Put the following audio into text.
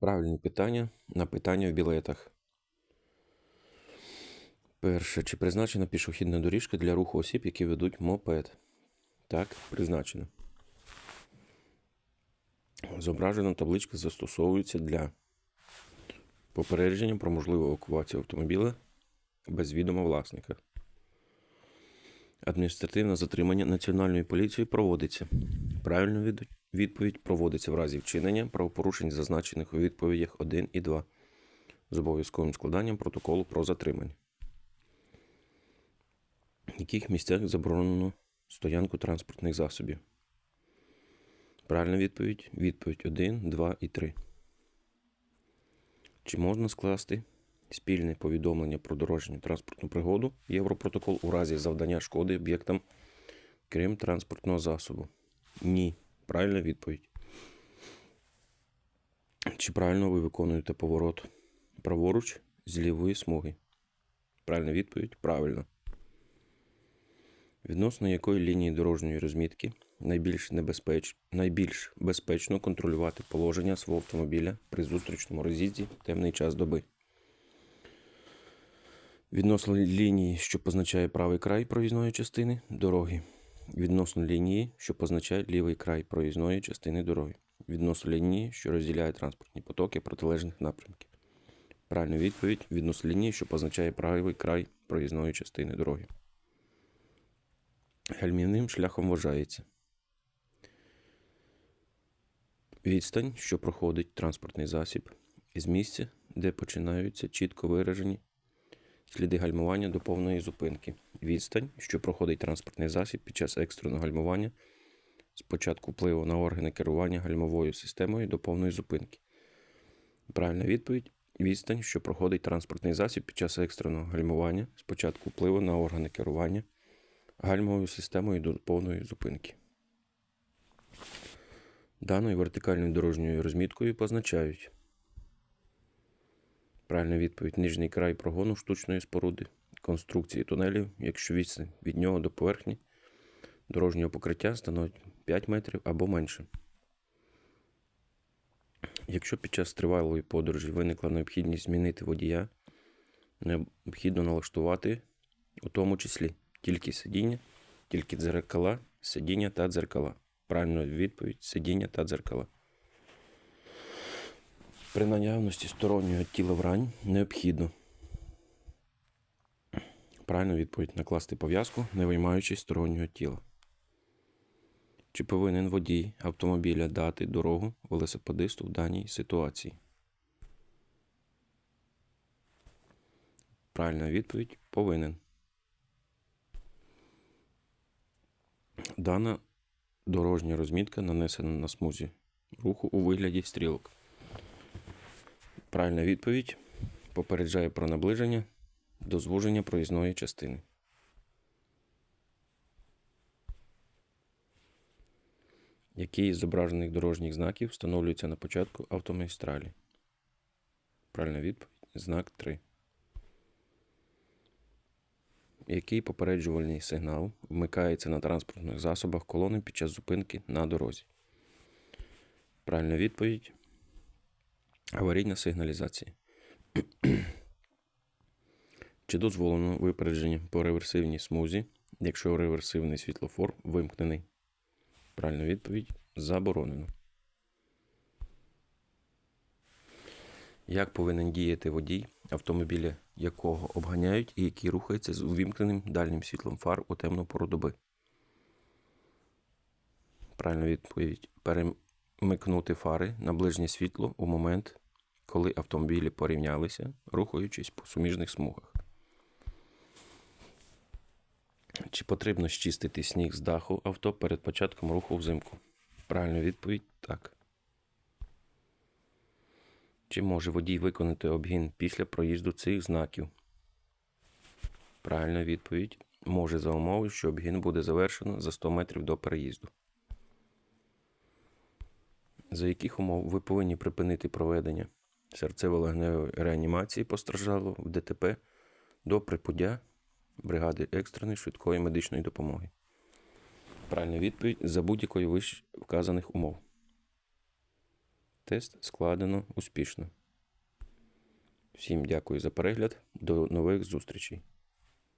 Правильні питання на питання в білетах. Перше. Чи призначена пішохідна доріжка для руху осіб, які ведуть мопед? Так, призначена. Зображена табличка застосовується для попередження про можливу евакуацію автомобіля без відома власника. Адміністративне затримання Національною поліцією проводиться. Правильна від- відповідь проводиться в разі вчинення правопорушень, зазначених у відповідях 1 і 2 з обов'язковим складанням протоколу про затримання. В яких місцях заборонено стоянку транспортних засобів? Правильна відповідь. Відповідь 1, 2 і 3. Чи можна скласти спільне повідомлення про дорожню транспортну пригоду Європротокол у разі завдання шкоди об'єктам, крім транспортного засобу? Ні. Правильна відповідь. Чи правильно ви виконуєте поворот праворуч з лівої смуги? Правильна відповідь правильно. Відносно якої лінії дорожньої розмітки найбільш, небезпеч... найбільш безпечно контролювати положення свого автомобіля при зустрічному роз'їзді в темний час доби? Відносно лінії, що позначає правий край проїзної частини дороги. Відносно лінії, що позначає лівий край проїзної частини дороги. Відносно лінії, що розділяє транспортні потоки протилежних напрямків. Правильна відповідь відносно лінії, що позначає правий край проїзної частини дороги. Гальмівним шляхом вважається відстань, що проходить транспортний засіб із місця, де починаються чітко виражені сліди гальмування до повної зупинки. Відстань, що проходить транспортний засіб під час екстреного гальмування з початку впливу на органи керування гальмовою системою до повної зупинки. Правильна відповідь відстань, що проходить транспортний засіб під час екстреного гальмування з початку впливу на органи керування гальмовою системою до повної зупинки. Даною вертикальною дорожньою розміткою позначають. Правильна відповідь нижній край прогону штучної споруди, конструкції тунелів, якщо відстань від нього до поверхні дорожнього покриття становить 5 метрів або менше. Якщо під час тривалої подорожі виникла необхідність змінити водія, необхідно налаштувати, у тому числі тільки сидіння, тільки дзеркала, сидіння та дзеркала. Правильна відповідь сидіння та дзеркала. При наявності стороннього тіла врань необхідно. Правильна відповідь накласти пов'язку, не виймаючи стороннього тіла. Чи повинен водій автомобіля дати дорогу велосипедисту в даній ситуації? Правильна відповідь повинен. Дана дорожня розмітка нанесена на смузі руху у вигляді стрілок. Правильна відповідь попереджає про наближення до звуження проїзної частини. Який із зображених дорожніх знаків встановлюється на початку автомагістралі? Правильна відповідь знак 3. Який попереджувальний сигнал вмикається на транспортних засобах колони під час зупинки на дорозі? Правильна відповідь аварійна сигналізація. Чи дозволено випередження по реверсивній смузі, якщо реверсивний світлофор вимкнений? Правильна відповідь заборонено. Як повинен діяти водій, автомобіля якого обганяють і який рухається з увімкненим дальнім світлом фар у темну пору доби? Правильна відповідь перемикнути фари на ближнє світло у момент, коли автомобілі порівнялися, рухаючись по суміжних смугах. Чи потрібно щистити сніг з даху авто перед початком руху взимку? Правильна відповідь так. Чи може водій виконати обгін після проїзду цих знаків? Правильна відповідь. Може за умови, що обгін буде завершено за 100 метрів до переїзду. За яких умов ви повинні припинити проведення серцево-легневої реанімації постраждалого в ДТП до припудя бригади екстреної швидкої медичної допомоги? Правильна відповідь за будь-якої вище вказаних умов. тест складено успішно. Всім дякую за перегляд. До нових зустрічей.